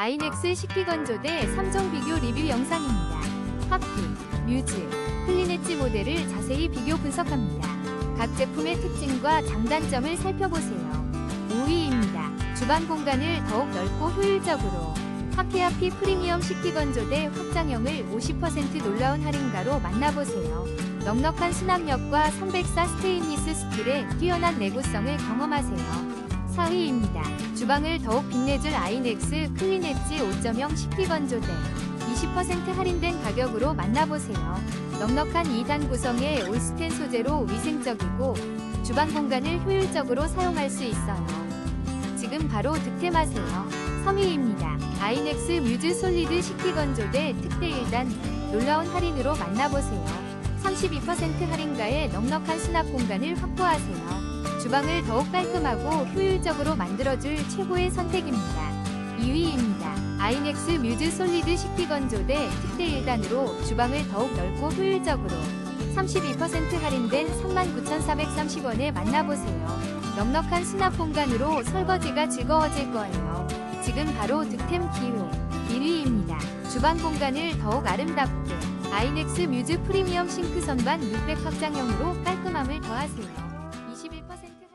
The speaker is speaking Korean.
아이넥스 식기건조대 3종 비교 리뷰 영상입니다. 하피, 뮤즈, 클리네치 모델을 자세히 비교 분석합니다. 각 제품의 특징과 장단점을 살펴보세요. 5위입니다. 주방 공간을 더욱 넓고 효율적으로 하피하피 프리미엄 식기건조대 확장형을 50% 놀라운 할인가로 만나보세요. 넉넉한 수납력과 304 스테인리스 스틸의 뛰어난 내구성을 경험하세요. 4위입니다. 주방을 더욱 빛내줄 아이넥스 클리네치 5.0 식기 건조대 20% 할인된 가격으로 만나보세요. 넉넉한 2단 구성의 올스텐 소재로 위생적이고 주방 공간을 효율적으로 사용할 수 있어요. 지금 바로 득템하세요. 3위입니다. 아이넥스 뮤즈 솔리드 식기 건조대 특대 1단 놀라운 할인으로 만나보세요. 32% 할인가에 넉넉한 수납 공간을 확보하세요. 주방을 더욱 깔끔하고 효율적으로 만들어줄 최고의 선택입니다. 2위입니다. 아이넥스 뮤즈 솔리드 식기 건조대 특대 1단으로 주방을 더욱 넓고 효율적으로 32% 할인된 39,430원에 만나보세요. 넉넉한 수납 공간으로 설거지가 즐거워질 거예요. 지금 바로 득템 기회 1위입니다. 주방 공간을 더욱 아름답게 아이넥스 뮤즈 프리미엄 싱크 선반 600 확장형으로 깔끔함을 더하세요. 21%